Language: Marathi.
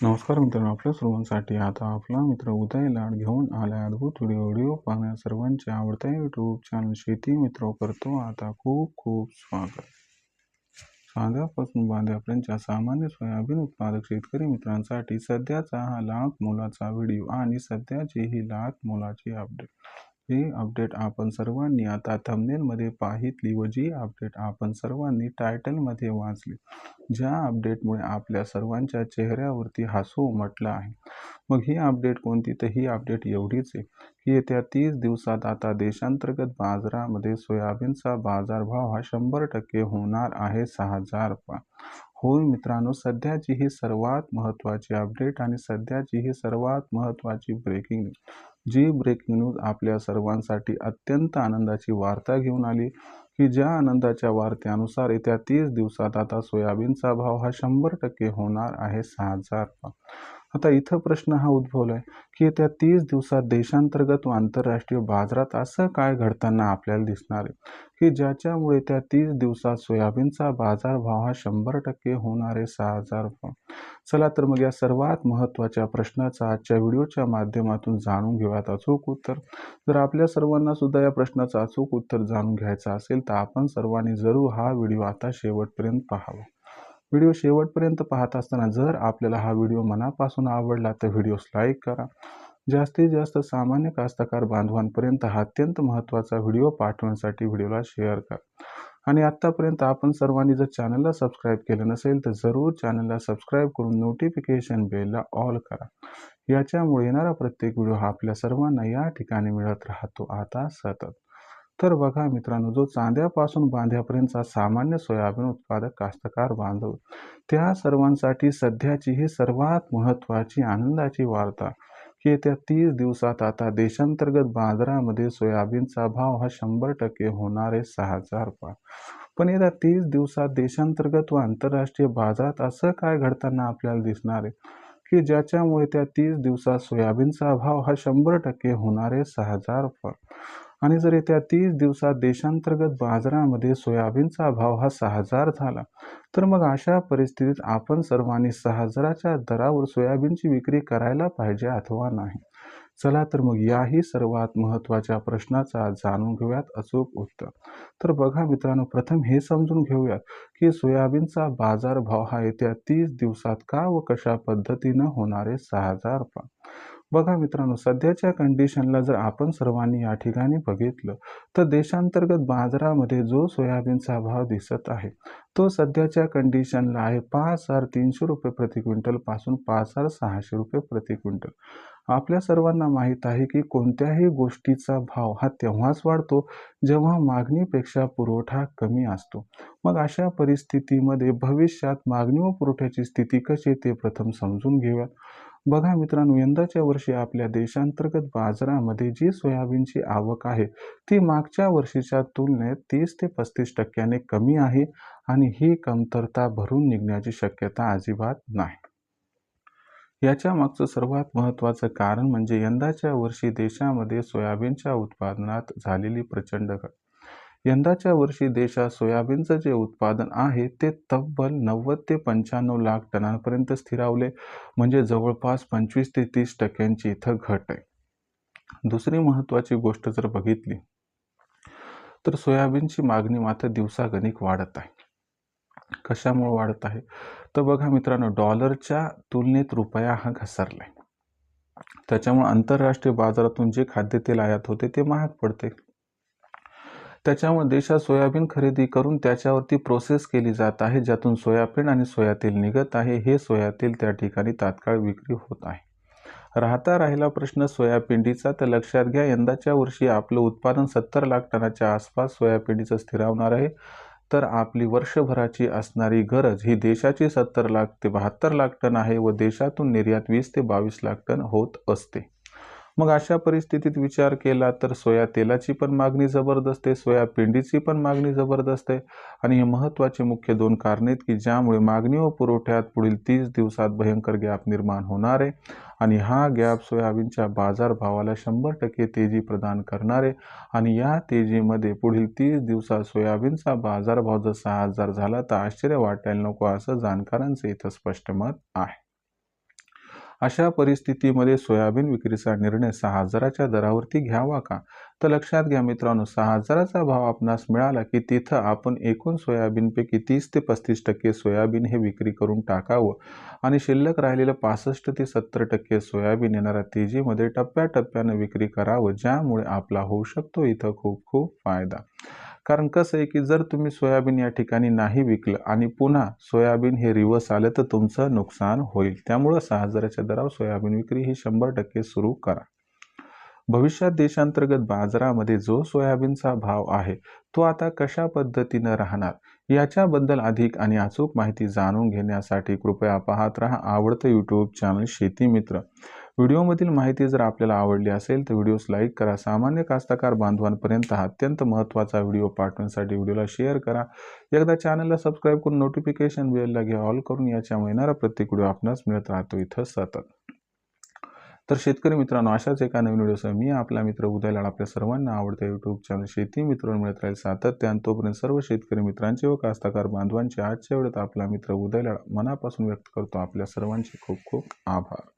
नमस्कार मित्रांनो आपल्या सर्वांसाठी आता आपला मित्र उदय लाड घेऊन आलाय अद्भुत व्हिडिओ व्हिडिओ पाहण्या सर्वांचे आवडत्या यूट्यूब चॅनल शेती मित्र करतो. आता खूप खूप स्वागत. साध्यापासून बांध्यापर्यंतच्या सामान्य सोयाबीन उत्पादक शेतकरी मित्रांसाठी सध्याचा हा लाख मोलाचा व्हिडिओ आणि सध्याची ही लाख मोलाची अपडेट ही अपडेट आपण सर्वांनी आता थंबनेलमध्ये पाहितली व जी अपडेट आपण सर्वांनी टायटलमध्ये वाचली ज्या अपडेटमुळे आपल्या सर्वांच्या चेहऱ्यावरती हसू उमटलं आहे. मग ही अपडेट कोणती? तर ही अपडेट एवढीच आहे की येत्या तीस दिवसात आता देशांतर्गत बाजारामध्ये सोयाबीनचा बाजारभाव हा शंभर टक्के होणार आहे सहा हजार रुपये होय मित्रांनो सध्याची ही सर्वात महत्त्वाची अपडेट आणि सध्याची ही सर्वात महत्त्वाची ब्रेकिंग न्यूज जी ब्रेकिंग न्यूज आपल्या सर्वांसाठी अत्यंत आनंदाची वार्ता घेऊन आली. की ज्या आनंदाच्या वार्त्यानुसार येत्या तीस दिवसात आता सोयाबीनचा भाव हा शंभर टक्के होणार आहे सहा हजार आता इथं प्रश्न हा उद्भवला आहे की येत्या तीस दिवसात देशांतर्गत व आंतरराष्ट्रीय बाजारात असं काय घडताना आपल्याला दिसणार आहे? की ज्याच्यामुळे त्या तीस दिवसात सोयाबीनचा बाजारभाव हा शंभर टक्के होणारे सहा हजार चला तर मग या सर्वात महत्त्वाच्या प्रश्नाचा आजच्या व्हिडिओच्या माध्यमातून जाणून घेऊयात अचूक उत्तर. जर आपल्या सर्वांना सुद्धा या प्रश्नाचं अचूक उत्तर जाणून घ्यायचं असेल तर आपण सर्वांनी जरूर हा व्हिडिओ आता शेवटपर्यंत पाहावा. व्हिडिओ शेवटपर्यंत पाहत असताना जर आपल्याला हा व्हिडिओ मनापासून आवडला तर व्हिडिओस लाईक करा. जास्तीत जास्त सामान्य कास्तकार बांधवांपर्यंत हा अत्यंत महत्त्वाचा व्हिडिओ पाठवण्यासाठी व्हिडिओला शेअर करा. आणि आत्तापर्यंत आपण सर्वांनी जर चॅनलला सबस्क्राईब केलं नसेल तर जरूर चॅनलला सबस्क्राईब करून नोटिफिकेशन बेलला ऑल करा. याच्यामुळे येणारा प्रत्येक व्हिडिओ हा आपल्या सर्वांना या ठिकाणी मिळत राहतो. आता सतत तर बघा मित्रांनो जो चांद्यापासून बांध्यापर्यंतचा सामान्य सोयाबीन उत्पादक कास्तकार बांधव त्या सर्वांसाठी सध्याची ही सर्वात महत्त्वाची आनंदाची वार्ता की येत्या तीस दिवसात आता देशांतर्गत बाजारामध्ये सोयाबीनचा भाव हा शंभर टक्के होणार आहे सहा हजार पण येत्या तीस दिवसात देशांतर्गत व आंतरराष्ट्रीय बाजारात असं काय घडताना आपल्याला दिसणार आहे की ज्याच्यामुळे त्या तीस दिवसात सोयाबीनचा भाव हा शंभर टक्के होणार आहे सहा हजार आणि जर येत्या तीस दिवसात देशांतर्गत बाजारामध्ये सोयाबीनचा भाव हा सहा हजार झाला तर मग अशा परिस्थितीत आपण सर्वांनी सहा हजाराच्या दरावर सोयाबीनची विक्री करायला पाहिजे अथवा नाही? चला तर मग याही सर्वात महत्त्वाच्या प्रश्नाचा जाणून घेऊयात अचूक उत्तर. तर बघा मित्रांनो प्रथम हे समजून घेऊयात की सोयाबीनचा बाजारभाव हा येत्या तीस दिवसात का व कशा पद्धतीनं होणारे सहा हजार बघा मित्रांनो सध्याच्या कंडिशनला जर आपण सर्वांनी या ठिकाणी बघितलं तर देशांतर्गत बाजारामध्ये जो सोयाबीनचा भाव दिसत आहे तो सध्याच्या कंडिशनला आहे पाच हजार तीनशे रुपये प्रति क्विंटलपासून पाच हजार सहाशे रुपये प्रति क्विंटल. आपल्या सर्वांना माहीत आहे की कोणत्याही गोष्टीचा भाव हा तेव्हाच वाढतो जेव्हा मागणीपेक्षा पुरवठा कमी असतो. मग अशा परिस्थितीमध्ये भविष्यात मागणी व पुरवठ्याची स्थिती कशी ते प्रथम समजून घेऊया. बघा मित्रांनो यंदाच्या वर्षी आपल्या देशांतर्गत बाजारामध्ये जी सोयाबीनची आवक आहे ती मागच्या वर्षीच्या तुलनेत तीस ते पस्तीस टक्क्याने कमी आहे आणि ही कमतरता भरून निघण्याची शक्यता अजिबात नाही. याच्या मागचं सर्वात महत्त्वाचं कारण म्हणजे यंदाच्या वर्षी देशामध्ये सोयाबीनच्या उत्पादनात झालेली प्रचंड घट. यंदाच्या वर्षी देशात सोयाबीनचं जे उत्पादन आहे ते तब्बल नव्वद ते पंच्याण्णव लाख टनांपर्यंत स्थिरावले. म्हणजे जवळपास पंचवीस ते तीस टक्क्यांची इथं घट आहे. दुसरी महत्त्वाची गोष्ट जर बघितली तर सोयाबीनची मागणी मात्र दिवसागणिक वाढत आहे. कशामुळे वाढत आहे? तर बघा मित्रांनो डॉलरच्या तुलनेत रुपया हा घसरला आहे त्याच्यामुळे आंतरराष्ट्रीय बाजारातून जे खाद्यतेल आयात होते ते महाग पडते. त्याच्यामुळे देशात सोयाबीन खरेदी करून त्याच्यावरती प्रोसेस केली जात आहे ज्यातून सोयाबीन आणि सोयातील निघत आहे. हे सोयातील त्या ठिकाणी तात्काळ विक्री होत आहे. राहता राहिला प्रश्न सोयापिंडीचा तर लक्षात घ्या यंदाच्या वर्षी आपलं उत्पादन सत्तर लाख टनाच्या आसपास सोयापिंडीचं स्थिरावणार आहे. तर आपली वर्षभराची असणारी गरज ही देशाची सत्तर लाख ते बहात्तर लाख टन आहे व देशातून निर्यात वीस ते बावीस लाख टन होत असते. मग अशा परिस्थितीत विचार केला तर सोया तेलाची पण मागणी जबरदस्त आहे सोया पिंडीची पण मागणी जबरदस्त आहे. आणि हे महत्त्वाचे मुख्य दोन कारणे आहेत की ज्यामुळे मागणी व पुरवठ्यात पुढील तीस दिवसात भयंकर गॅप निर्माण होणार आहे. आणि हा गॅप सोयाबीनच्या बाजारभावाला शंभर टक्के तेजी प्रदान करणारे आणि या तेजीमध्ये पुढील तीस दिवसात सोयाबीनचा बाजारभाव जर सहा हजार झाला तर आश्चर्य वाटायला नको असं जाणकारांचं इथं स्पष्ट मत आहे. अशा परिस्थितीमध्ये सोयाबीन विक्रीचा निर्णय सहा हजाराच्या दरावरती घ्यावा का? तर लक्षात घ्या मित्रांनो सहा हजाराचा भाव आपणास मिळाला की तिथं आपण एकूण सोयाबीनपैकी तीस ते पस्तीस टक्के सोयाबीन हे विक्री करून टाकावं आणि शिल्लक राहिलेलं पासष्ट ते सत्तर टक्के सोयाबीन येणाऱ्या तेजीमध्ये टप्प्याटप्प्यानं विक्री करावं ज्यामुळे आपला होऊ शकतो इथं खूप खूप फायदा. कारण कसं आहे की जर तुम्ही सोयाबीन या ठिकाणी नाही विकलं आणि पुन्हा सोयाबीन हे रिवर्स आलं तर तुमचं नुकसान होईल. त्यामुळं सहा हजाराच्या दरावर सोयाबीन विक्री ही शंभर टक्के सुरू करा. भविष्यात देशांतर्गत बाजारामध्ये जो सोयाबीनचा भाव आहे तो आता कशा पद्धतीनं राहणार याच्याबद्दल अधिक आणि अचूक माहिती जाणून घेण्यासाठी कृपया पाहत राहा आवडतं यूट्यूब चॅनल शेती मित्र. व्हिडिओमधील माहिती जर आपल्याला आवडली असेल तर व्हिडिओस लाईक करा. सामान्य कास्तकार बांधवांपर्यंत हा अत्यंत महत्त्वाचा व्हिडिओ पाठवण्यासाठी व्हिडिओला शेअर करा. एकदा चॅनलला सबस्क्राईब करून नोटिफिकेशन बेलला घ्या. ऑल करून याच्या येणारा प्रत्येक व्हिडिओ आपणास मिळत राहतो. इथं सतत. तर शेतकरी मित्रांनो अशाच एका नवीन व्हिडिओसह मी आपला मित्र उदयलाड आपल्या सर्वांना आवडत्या यूट्यूब चॅनल शेती मित्र मिळत राहील सातत्यानं तोपर्यंत सर्व शेतकरी मित्रांचे व कास्तकार बांधवांचे आजच्या वेळेत आपला मित्र उदयलाड मनापासून व्यक्त करतो. आपल्या सर्वांचे खूप खूप आभार.